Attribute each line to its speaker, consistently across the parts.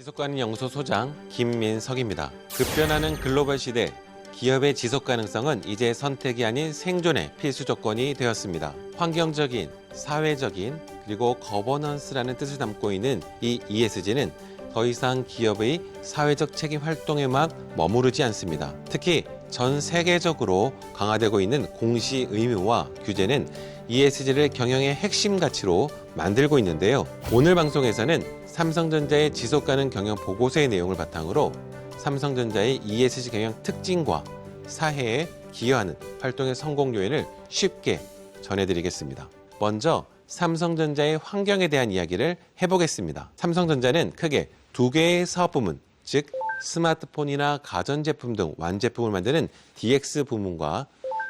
Speaker 1: 지속가능 연구소 소장 김민석입니다. 급변하는 글로벌 시대 기업의 지속 가능성은 이제 선택이 아닌 생존의 필수 조건이 되었습니다. 환경적인, 사회적인, 그리고 거버넌스라는 뜻을 담고 있는 이 ESG는 더 이상 기업의 사회적 책임 활동에만 머무르지 않습니다. 특히 전 세계적으로 강화되고 있는 공시 의무와 규제는 ESG를 경영의 핵심 가치로 만들고 있는데요. 오늘 방송에서는 삼성전자의 지속 가능 경영 보고서의 내용을 바탕으로 삼성전자의 ESG 경영 특징과 사회에 기여하는 활동의 성공 요인을 쉽게 전해드리겠습니다. 먼저 삼성전자의 환경에 대한 이야기를 해보겠습니다. 삼성전자는 크게 두 개의 사업 부문, 즉 스마트폰이나 가전제품 등 완제품을 만드는 DX 부문과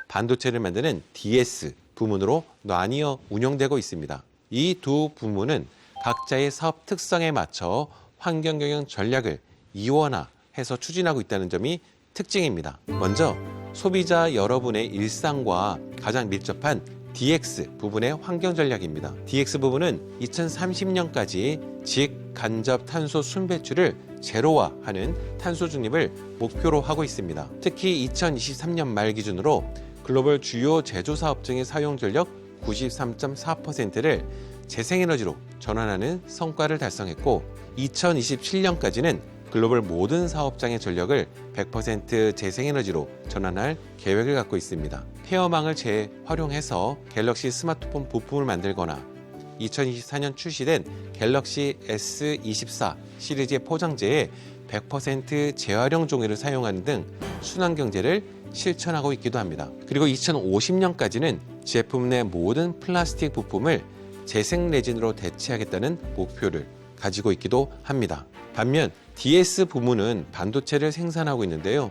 Speaker 1: 반도체를 만드는 DS 부문으로 나뉘어 운영되고 있습니다. 이 두 부문은 각자의 사업 특성에 맞춰 환경 경영 전략을 이원화해서 추진하고 있다는 점이 특징입니다. 먼저 소비자 여러분의 일상과 가장 밀접한 DX 부분의 환경 전략입니다. DX 부분은 2030년까지 직 간접 탄소 순배출을 제로화하는 탄소 중립을 목표로 하고 있습니다. 특히 2023년 말 기준으로 글로벌 주요 제조 사업 중의 사용 전력 93.4%를 재생에너지로 전환하는 성과를 달성했고 2027년까지는 글로벌 모든 사업장의 전력을 100% 재생에너지로 전환할 계획을 갖고 있습니다. 폐어망을 재활용해서 갤럭시 스마트폰 부품을 만들거나 2024년 출시된 갤럭시 S24 시리즈의 포장재에 100% 재활용 종이를 사용하는 등 순환 경제를 실천하고 있기도 합니다. 그리고 2050년까지는 제품 내 모든 플라스틱 부품을 재생 레진으로 대체하겠다는 목표를 가지고 있기도 합니다. 반면 DS 부문은 반도체를 생산하고 있는데요.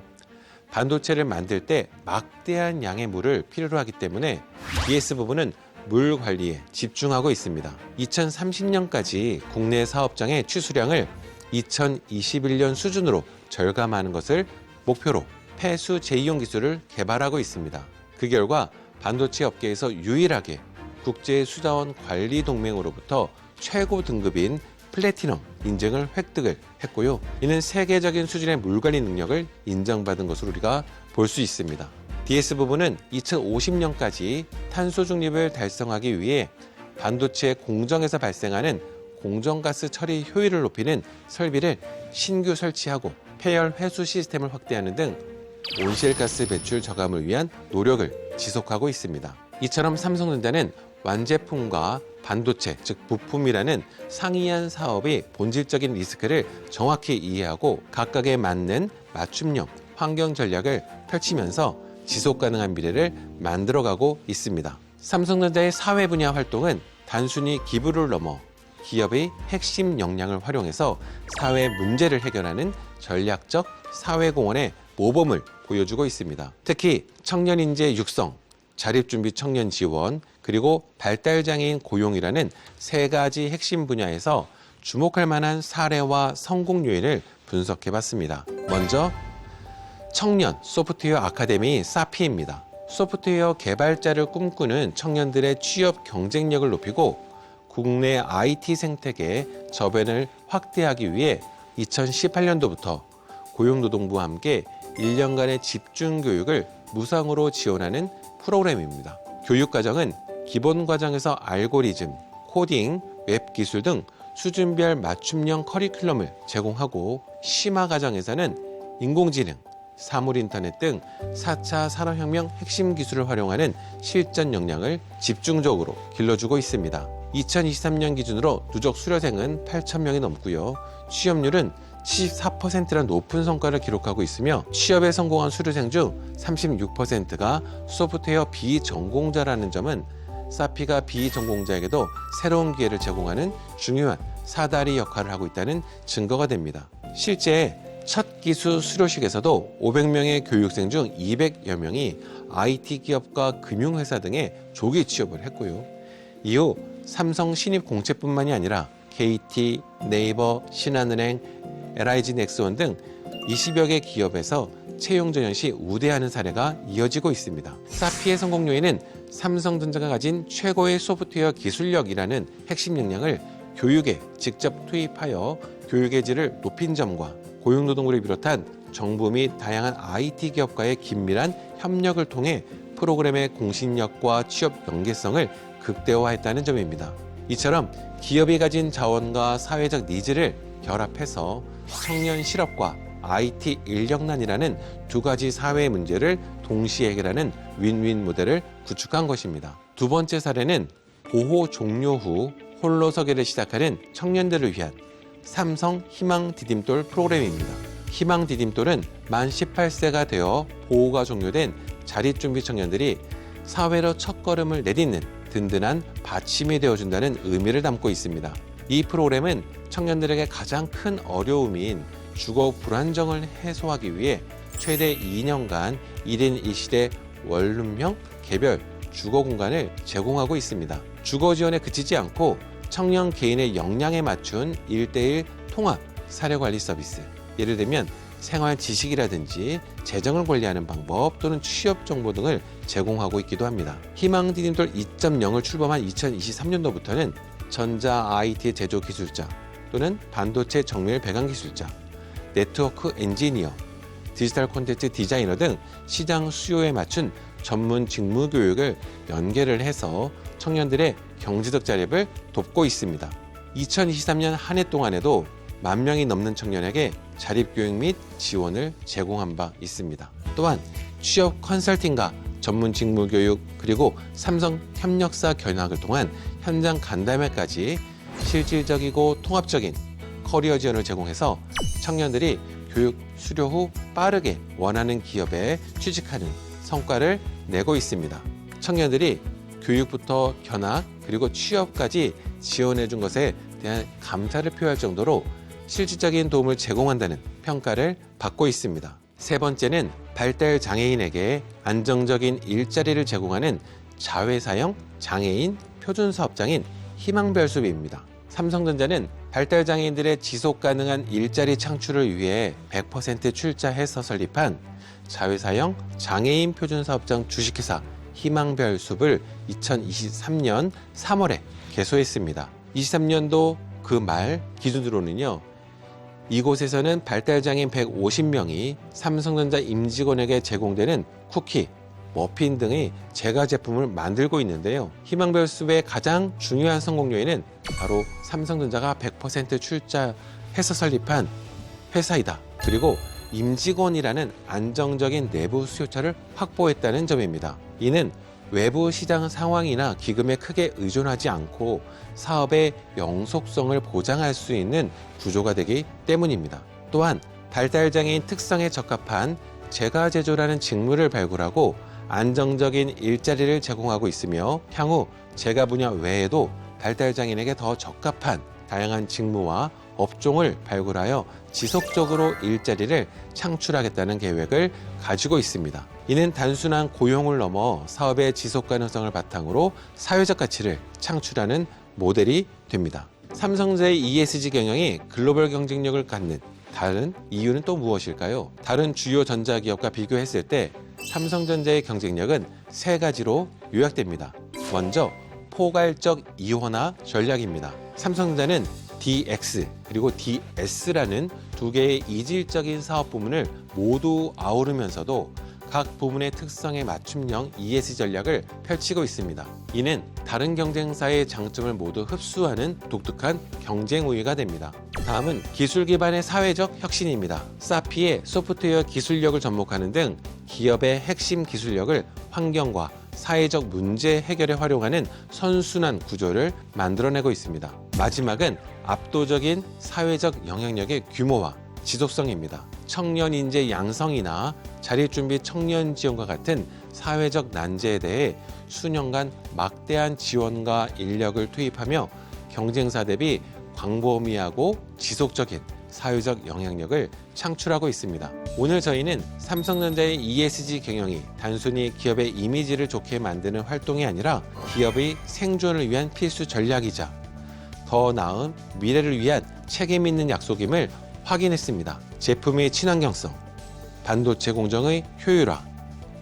Speaker 1: 반도체를 만들 때 막대한 양의 물을 필요로 하기 때문에 DS 부분은 물 관리에 집중하고 있습니다. 2030년까지 국내 사업장의 취수량을 2021년 수준으로 절감하는 것을 목표로 폐수 재이용 기술을 개발하고 있습니다. 그 결과 반도체 업계에서 유일하게 국제 수자원 관리 동맹으로부터 최고 등급인 플래티넘 인증을 획득을 했고요. 이는 세계적인 수준의 물 관리 능력을 인정받은 것으로 우리가 볼 수 있습니다. DS 부분은 2050년까지 탄소 중립을 달성하기 위해 반도체 공정에서 발생하는 공정가스 처리 효율을 높이는 설비를 신규 설치하고 폐열 회수 시스템을 확대하는 등 온실가스 배출 저감을 위한 노력을 지속하고 있습니다. 이처럼 삼성전자는 완제품과 반도체, 즉 부품이라는 상이한 사업의 본질적인 리스크를 정확히 이해하고 각각에 맞는 맞춤형 환경 전략을 펼치면서 지속 가능한 미래를 만들어가고 있습니다. 삼성전자의 사회 분야 활동은 단순히 기부를 넘어 기업의 핵심 역량을 활용해서 사회 문제를 해결하는 전략적 사회공헌의 모범을 보여주고 있습니다. 특히 청년 인재 육성, 자립준비 청년 지원, 그리고 발달장애인 고용이라는 세 가지 핵심 분야에서 주목할 만한 사례와 성공 요인을 분석해 봤습니다. 먼저 청년 소프트웨어 아카데미 사피입니다. 소프트웨어 개발자를 꿈꾸는 청년들의 취업 경쟁력을 높이고 국내 IT 생태계 저변을 확대하기 위해 2018년도부터 고용노동부와 함께 1년간의 집중 교육을 무상으로 지원하는 프로그램입니다. 교육 과정은 기본 과정에서 알고리즘, 코딩, 웹 기술 등 수준별 맞춤형 커리큘럼을 제공하고 심화 과정에서는 인공지능, 사물 인터넷 등 4차 산업혁명 핵심 기술을 활용하는 실전 역량을 집중적으로 길러주고 있습니다. 2023년 기준으로 누적 수료생은 8,000명이 넘고요. 취업률은 74%란 높은 성과를 기록하고 있으며 취업에 성공한 수료생 중 36%가 소프트웨어 비전공자라는 점은 사피가 비전공자에게도 새로운 기회를 제공하는 중요한 사다리 역할을 하고 있다는 증거가 됩니다. 실제 첫 기수 수료식에서도 500명의 교육생 중 200여 명이 IT 기업과 금융회사 등에 조기 취업을 했고요. 이후 삼성 신입 공채뿐만이 아니라 KT, 네이버, 신한은행, LIG 넥스원 등 20여 개 기업에서 채용 전형 시 우대하는 사례가 이어지고 있습니다. 사피의 성공 요인은 삼성전자가 가진 최고의 소프트웨어 기술력이라는 핵심 역량을 교육에 직접 투입하여 교육의 질을 높인 점과 고용노동부를 비롯한 정부 및 다양한 IT 기업과의 긴밀한 협력을 통해 프로그램의 공신력과 취업 연계성을 극대화했다는 점입니다. 이처럼 기업이 가진 자원과 사회적 니즈를 결합해서 청년 실업과 IT 인력난이라는 두 가지 사회 문제를 동시에 해결하는 윈윈 모델을 구축한 것입니다. 두 번째 사례는 보호 종료 후 홀로 서기를 시작하는 청년들을 위한 삼성 희망 디딤돌 프로그램입니다. 희망 디딤돌은 만 18세가 되어 보호가 종료된 자립준비 청년들이 사회로 첫걸음을 내딛는 든든한 받침이 되어준다는 의미를 담고 있습니다. 이 프로그램은 청년들에게 가장 큰 어려움인 주거 불안정을 해소하기 위해 최대 2년간 1인 1실의 원룸형 개별 주거 공간을 제공하고 있습니다. 주거 지원에 그치지 않고 청년 개인의 역량에 맞춘 1대1 통합 사례 관리 서비스. 예를 들면 생활 지식이라든지 재정을 관리하는 방법 또는 취업 정보 등을 제공하고 있기도 합니다. 희망 디딤돌 2.0을 출범한 2023년도부터는 전자 IT 제조 기술자 또는 반도체 정밀 배관 기술자, 네트워크 엔지니어, 디지털 콘텐츠 디자이너 등 시장 수요에 맞춘 전문 직무 교육을 연계를 해서 청년들의 경제적 자립을 돕고 있습니다. 2023년 한 해 동안에도 만 명이 넘는 청년에게 자립 교육 및 지원을 제공한 바 있습니다. 또한 취업 컨설팅과 전문 직무 교육 그리고 삼성 협력사 견학을 통한 현장 간담회까지 실질적이고 통합적인 커리어 지원을 제공해서 청년들이 교육 수료 후 빠르게 원하는 기업에 취직하는 성과를 내고 있습니다. 청년들이 교육부터 견학 그리고 취업까지 지원해 준 것에 대한 감사를 표할 정도로 실질적인 도움을 제공한다는 평가를 받고 있습니다. 세 번째는 발달 장애인에게 안정적인 일자리를 제공하는 자회사형 장애인 표준 사업장인 희망별 수비입니다. 삼성전자는 발달 장애인들의 지속 가능한 일자리 창출을 위해 100% 출자해서 설립한 자회사형 장애인 표준 사업장 주식회사 희망별 숲을 2023년 3월에 개소했습니다. 23년도 그 말 기준으로는요. 이곳에서는 발달장애인 150명이 삼성전자 임직원에게 제공되는 쿠키, 머핀 등의 제과 제품을 만들고 있는데요. 희망별 숲의 가장 중요한 성공 요인은 바로 삼성전자가 100% 출자해서 설립한 회사이다. 그리고 임직원이라는 안정적인 내부 수요처를 확보했다는 점입니다. 이는 외부 시장 상황이나 기금에 크게 의존하지 않고 사업의 영속성을 보장할 수 있는 구조가 되기 때문입니다. 또한 발달장애인 특성에 적합한 제가 제조라는 직무를 발굴하고 안정적인 일자리를 제공하고 있으며 향후 제가 분야 외에도 발달장애인에게 더 적합한 다양한 직무와 업종을 발굴하여 지속적으로 일자리를 창출하겠다는 계획을 가지고 있습니다. 이는 단순한 고용을 넘어 사업의 지속 가능성을 바탕으로 사회적 가치를 창출하는 모델이 됩니다. 삼성전자의 ESG 경영이 글로벌 경쟁력을 갖는 다른 이유는 또 무엇일까요? 다른 주요 전자기업과 비교했을 때 삼성전자의 경쟁력은 세 가지로 요약됩니다. 먼저 포괄적 이원화 전략입니다. 삼성전자는 DX 그리고 DS라는 두 개의 이질적인 사업 부문을 모두 아우르면서도 각 부문의 특성에 맞춤형 ES 전략을 펼치고 있습니다. 이는 다른 경쟁사의 장점을 모두 흡수하는 독특한 경쟁 우위가 됩니다. 다음은 기술 기반의 사회적 혁신입니다. 사피의 소프트웨어 기술력을 접목하는 등 기업의 핵심 기술력을 환경과 사회적 문제 해결에 활용하는 선순환 구조를 만들어내고 있습니다. 마지막은 압도적인 사회적 영향력의 규모와 지속성입니다. 청년 인재 양성이나 자립준비 청년 지원과 같은 사회적 난제에 대해 수년간 막대한 지원과 인력을 투입하며 경쟁사 대비 광범위하고 지속적인 사회적 영향력을 창출하고 있습니다. 오늘 저희는 삼성전자의 ESG 경영이 단순히 기업의 이미지를 좋게 만드는 활동이 아니라 기업의 생존을 위한 필수 전략이자 더 나은 미래를 위한 책임 있는 약속임을 확인했습니다. 제품의 친환경성, 반도체 공정의 효율화,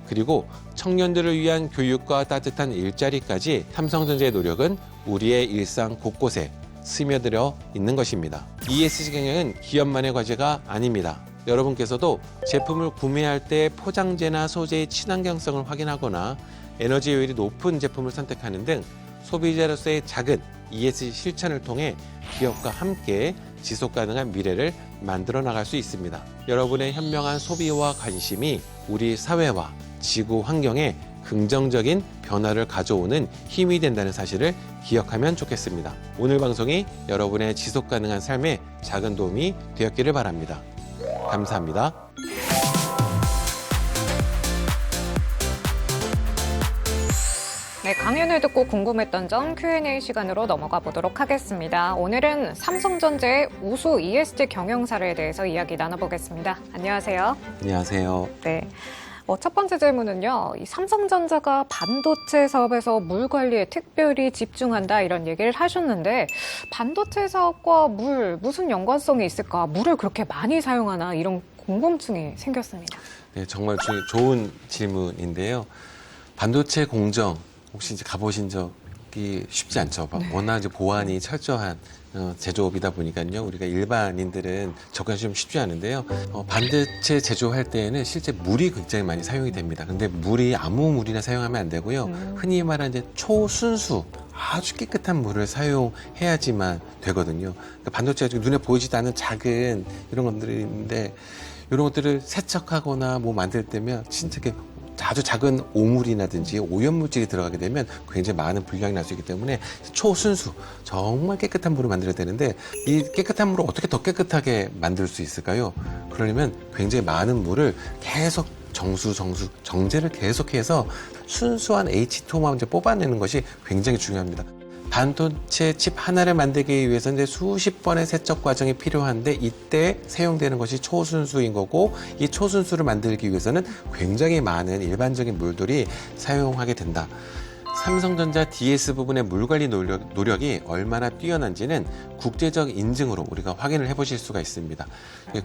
Speaker 1: 그리고 청년들을 위한 교육과 따뜻한 일자리까지 삼성전자의 노력은 우리의 일상 곳곳에 스며들어 있는 것입니다. ESG 경영은 기업만의 과제가 아닙니다. 여러분께서도 제품을 구매할 때 포장재나 소재의 친환경성을 확인하거나 에너지 효율이 높은 제품을 선택하는 등 소비자로서의 작은 ESG 실천을 통해 기업과 함께 지속 가능한 미래를 만들어 나갈 수 있습니다. 여러분의 현명한 소비와 관심이 우리 사회와 지구 환경에 긍정적인 변화를 가져오는 힘이 된다는 사실을 기억하면 좋겠습니다. 오늘 방송이 여러분의 지속 가능한 삶에 작은 도움이 되었기를 바랍니다. 감사합니다.
Speaker 2: 강연을 듣고 궁금했던 점 Q&A 시간으로 넘어가 보도록 하겠습니다. 오늘은 삼성전자의 우수 ESG 경영 사례에 대해서 이야기 나눠보겠습니다. 안녕하세요.
Speaker 1: 안녕하세요.
Speaker 2: 네. 어, 첫 번째 질문은요. 이 삼성전자가 반도체 사업에서 물 관리에 특별히 집중한다 이런 얘기를 하셨는데 반도체 사업과 물 무슨 연관성이 있을까? 물을 그렇게 많이 사용하나 이런 궁금증이 생겼습니다.
Speaker 1: 네, 정말 주- 좋은 질문인데요. 반도체 공정 혹시 이제 가보신 적이 쉽지 않죠. 막 워낙 이제 보안이 철저한 어, 제조업이다 보니까요. 우리가 일반인들은 접근이 좀 쉽지 않은데요. 어, 반도체 제조할 때에는 실제 물이 굉장히 많이 사용이 됩니다. 근데 물이 아무 물이나 사용하면 안 되고요.
Speaker 2: 음.
Speaker 1: 흔히 말하는 이제 초순수 아주 깨끗한 물을 사용해야지만 되거든요. 그러니까 반도체가 지금 눈에 보이지도 않는 작은 이런 것들이 있는데 이런 것들을 세척하거나 뭐 만들 때면 진짜 이렇게 아주 작은 오물이라든지 오염물질이 들어가게 되면 굉장히 많은 불량이 날 수 있기 때문에 초순수 정말 깨끗한 물을 만들어야 되는데 이 깨끗한 물을 어떻게 더 깨끗하게 만들 수 있을까요? 그러려면 굉장히 많은 물을 계속 정수 정수 정제를 계속해서 순수한 H2만 이제 뽑아내는 것이 굉장히 중요합니다. 반도체 칩 하나를 만들기 위해서는 수십 번의 세척 과정이 필요한데 이때 사용되는 것이 초순수인 거고 이 초순수를 만들기 위해서는 굉장히 많은 일반적인 물들이 사용하게 된다. 삼성전자 DS 부분의 물 관리 노력, 노력이 얼마나 뛰어난지는 국제적 인증으로 우리가 확인을 해보실 수가 있습니다.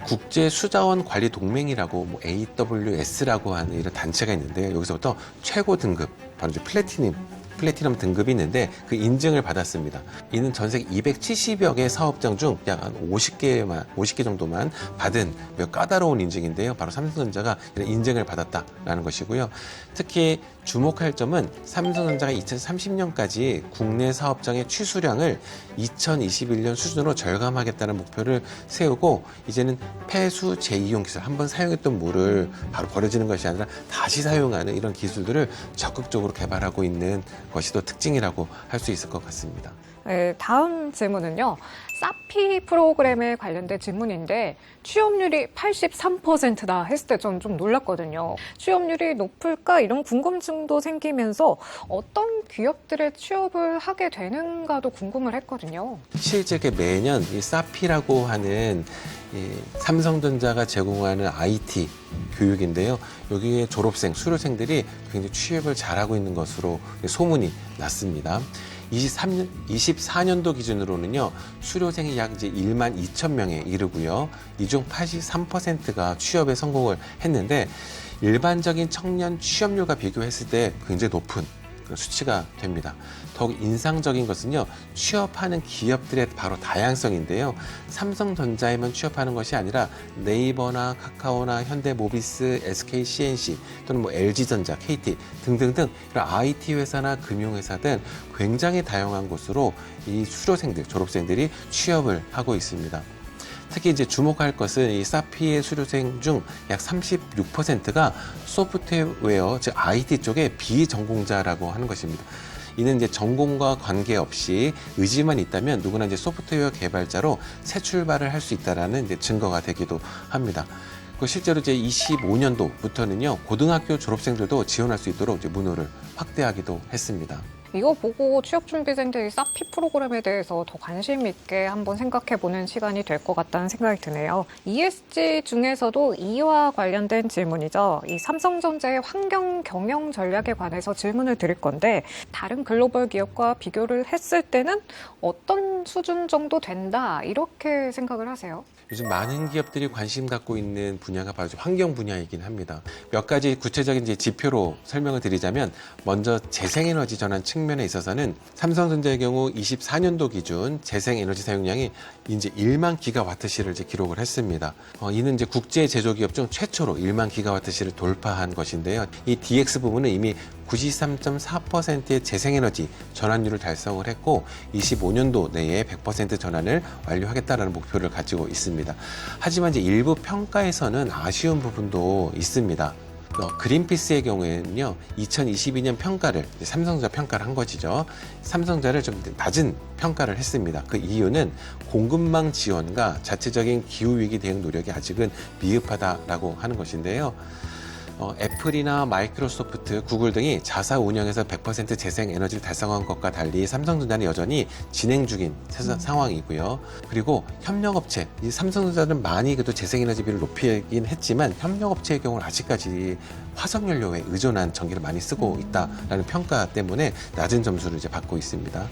Speaker 1: 국제 수자원 관리 동맹이라고 뭐 AWS라고 하는 이런 단체가 있는데 여기서부터 최고 등급 바로 이제 플래티넘 플래티넘 등급이 있는데 그 인증을 받았습니다. 이는 전 세계 270여 개 사업장 중 약 한 50개만 50개 정도만 받은 매우 까다로운 인증인데요. 바로 삼성전자가 인증을 받았다라는 것이고요. 특히 주목할 점은 삼성전자가 2030년까지 국내 사업장의 취수량을 2021년 수준으로 절감하겠다는 목표를 세우고 이제는 폐수 재이용 기술 한 번 사용했던 물을 바로 버려지는 것이 아니라 다시 사용하는 이런 기술들을 적극적으로 개발하고 있는 것이 또 특징이라고 할 수 있을 것 같습니다.
Speaker 2: 네, 다음 질문은요. 사피 프로그램에 관련된 질문인데 취업률이 83%다 했을 때 저는 좀 놀랐거든요. 취업률이 높을까 이런 궁금증도 생기면서 어떤 기업들에 취업을 하게 되는가도 궁금을 했거든요.
Speaker 1: 실제 그 매년 이 사피라고 하는 이 삼성전자가 제공하는 IT 교육인데요. 여기에 졸업생, 수료생들이 굉장히 취업을 잘하고 있는 것으로 소문이 났습니다. 23년, 24년도 기준으로는요, 수료생이 약 이제 1만 2천 명에 이르고요. 이 중 83%가 취업에 성공을 했는데, 일반적인 청년 취업률과 비교했을 때 굉장히 높은 수치가 됩니다. 더욱 인상적인 것은요, 취업하는 기업들의 바로 다양성인데요. 삼성전자에만 취업하는 것이 아니라 네이버나 카카오나 현대모비스, SK CNC 또는 뭐 LG전자, KT 등등등 이런 IT 회사나 금융회사 등 굉장히 다양한 곳으로 이 수료생들, 졸업생들이 취업을 하고 있습니다. 특히 이제 주목할 것은 이 사피의 수료생 중 약 36%가 소프트웨어, 즉 IT 쪽의 비전공자라고 하는 것입니다. 이는 이제 전공과 관계없이 의지만 있다면 누구나 이제 소프트웨어 개발자로 새 출발을 할 수 있다라는 이제 증거가 되기도 합니다. 그 실제로 이제 25년도부터는요 고등학교 졸업생들도 지원할 수 있도록 이제 문호를 확대하기도 했습니다.
Speaker 2: 이거 보고 취업준비생들이 사피 프로그램에 대해서 더 관심 있게 한번 생각해보는 시간이 될 것 같다는 생각이 드네요. ESG 중에서도 이와 관련된 질문이죠. 이 삼성전자의 환경 경영 전략에 관해서 질문을 드릴 건데 다른 글로벌 기업과 비교를 했을 때는 어떤 수준 정도 된다 이렇게 생각을 하세요?
Speaker 1: 요즘 많은 기업들이 관심 갖고 있는 분야가 바로 환경 분야이긴 합니다. 몇 가지 구체적인 지표로 설명을 드리자면 먼저 재생에너지 전환 측면에 있어서는 삼성전자의 경우 24년도 기준 재생에너지 사용량이 이제 1만 기가와트시를 이제 기록을 했습니다. 어, 이는 이제 국제 제조기업 중 최초로 1만 기가와트시를 돌파한 것인데요. 이 DX 부분은 이미 93.4%의 재생에너지 전환율을 달성을 했고 25년도 내에 100% 전환을 완료하겠다라는 목표를 가지고 있습니다. 하지만 이제 일부 평가에서는 아쉬운 부분도 있습니다. 어, 그린피스의 경우에는요, 2022년 평가를 삼성전자 평가를 한 것이죠. 삼성전자를 좀 낮은 평가를 했습니다. 그 이유는 공급망 지원과 자체적인 기후 위기 대응 노력이 아직은 미흡하다라고 하는 것인데요. 어, 애플이나 마이크로소프트, 구글 등이 자사 운영에서 100% 재생 에너지를 달성한 것과 달리 삼성전자는 여전히 진행 중인 사- 상황이고요. 그리고 협력업체, 이 삼성전자는 많이 그래도 재생에너지비를 높이긴 했지만 협력업체의 경우는 아직까지 화석연료에 의존한 전기를 많이 쓰고 있다라는 평가 때문에 낮은 점수를 이제 받고 있습니다.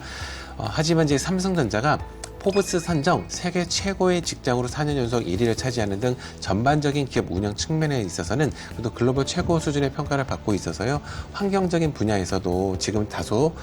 Speaker 1: 어, 하지만 이제 삼성전자가 포브스 선정 세계 최고의 직장으로 4년 연속 1위를 차지하는 등 전반적인 기업 운영 측면에 있어서는 그래도 글로벌 최고 수준의 평가를 받고 있어서요. 환경적인 분야에서도 지금 다소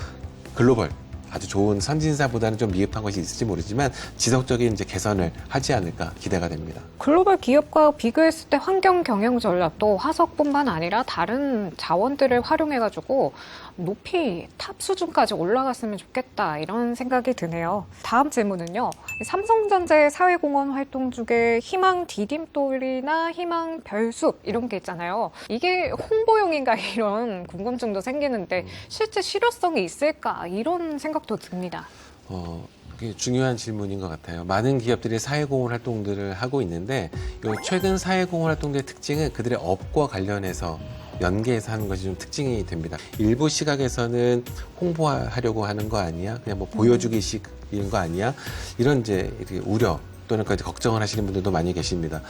Speaker 1: 글로벌 아주 좋은 선진사보다는 좀 미흡한 것이 있을지 모르지만 지속적인 이제 개선을 하지 않을까 기대가 됩니다.
Speaker 2: 글로벌 기업과 비교했을 때 환경 경영 전략도 화석뿐만 아니라 다른 자원들을 활용해가지고 높이 탑 수준까지 올라갔으면 좋겠다 이런 생각이 드네요. 다음 질문은요. 삼성전자의 사회공헌 활동 중에 희망 디딤돌이나 희망 별숲 이런 게 있잖아요. 이게 홍보용인가 이런 궁금증도 생기는데 실제 실효성이 있을까 이런 생각도 듭니다.
Speaker 1: 어, 그게 중요한 질문인 것 같아요. 많은 기업들이 사회공헌 활동들을 하고 있는데 요 최근 사회공헌 활동들의 특징은 그들의 업과 관련해서 연계해서 하는 것이 좀 특징이 됩니다. 일부 시각에서는 홍보하려고 하는 거 아니야? 그냥 뭐 보여주기식인 거 아니야? 이런 이제 이렇게 우려 또는 그 걱정을 하시는 분들도 많이 계십니다.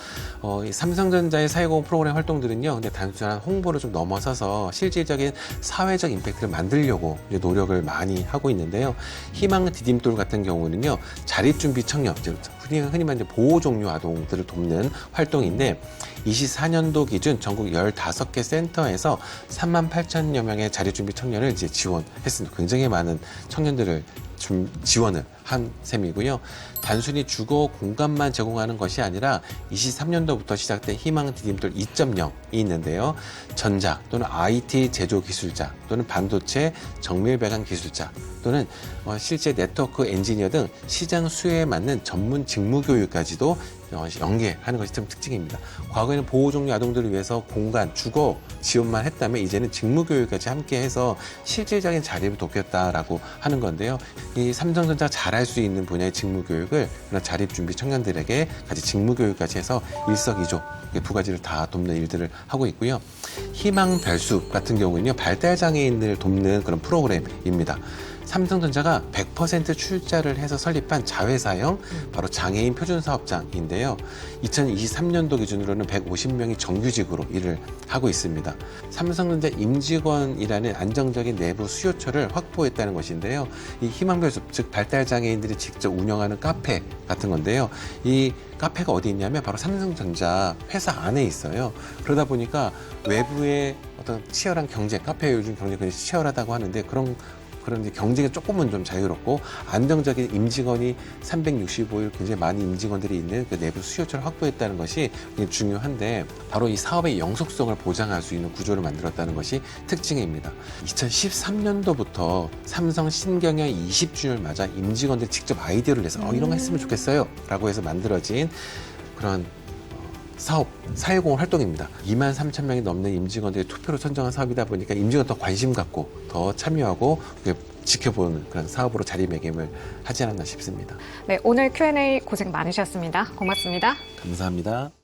Speaker 1: 어, 이 삼성전자의 사회공헌 프로그램 활동들은요, 근데 단순한 홍보를 좀 넘어서서 실질적인 사회적 임팩트를 만들려고 노력을 많이 하고 있는데요. 희망 디딤돌 같은 경우는요, 자립준비 청년, 즉 흔히, 흔히 이제 보호 종류 아동들을 돕는 활동인데, 24년도 기준 전국 15개 센터에서 3만 8천여 명의 자립준비 청년을 이제 지원했습니다. 굉장히 많은 청년들을 좀 지원을 한 셈이고요. 단순히 주거 공간만 제공하는 것이 아니라 23년도부터 시작된 희망 디딤돌 2.0이 있는데요. 전자 또는 IT 제조 기술자 또는 반도체 정밀 배관 기술자 또는 어, 실제 네트워크 엔지니어 등 시장 수요에 맞는 전문 직무 교육까지도 어, 연계하는 것이 좀 특징입니다. 과거에는 보호 종류 아동들을 위해서 공간, 주거 지원만 했다면 이제는 직무 교육까지 함께 해서 실질적인 자립을 돕겠다라고 하는 건데요. 이 삼성전자 잘할 수 있는 분야의 직무 교육을 자립 준비 청년들에게 같이 직무 교육까지 해서 일석이조 이두 가지를 다 돕는 일들을 하고 있고요. 희망 별숲 같은 경우는요 발달 장애인을 돕는 그런 프로그램입니다. 삼성전자가 100% 출자를 해서 설립한 자회사형 바로 장애인 표준 사업장인데요. 2023년도 기준으로는 150명이 정규직으로 일을 하고 있습니다. 삼성전자 임직원이라는 안정적인 내부 수요처를 확보했다는 것인데요. 이 희망별숲 즉 발달 장애인들이 직접 운영하는 카페 같은 건데요. 이 카페가 어디 있냐면 바로 삼성전자 회사 안에 있어요. 그러다 보니까 외부의 어떤 치열한 경쟁, 카페 요즘 경쟁이 굉장히 치열하다고 하는데 그런 그런 이제 경쟁이 조금은 좀 자유롭고 안정적인 임직원이 365일 굉장히 많은 임직원들이 있는 그 내부 수요처를 확보했다는 것이 굉장히 중요한데 바로 이 사업의 영속성을 보장할 수 있는 구조를 만들었다는 것이 특징입니다. 2013년도부터 삼성 신경영 20주년을 맞아 임직원들이 직접 아이디어를 내서 어, 이런 거 했으면 좋겠어요 라고 해서 만들어진 그런 사업, 사회공헌 활동입니다. 2만 3천 명이 넘는 임직원들이 투표로 선정한 사업이다 보니까 임직원 더 관심 갖고 더 참여하고 지켜보는 그런 사업으로 자리매김을 하지 않았나 싶습니다.
Speaker 2: 네, 오늘 Q&A 고생 많으셨습니다. 고맙습니다.
Speaker 1: 감사합니다.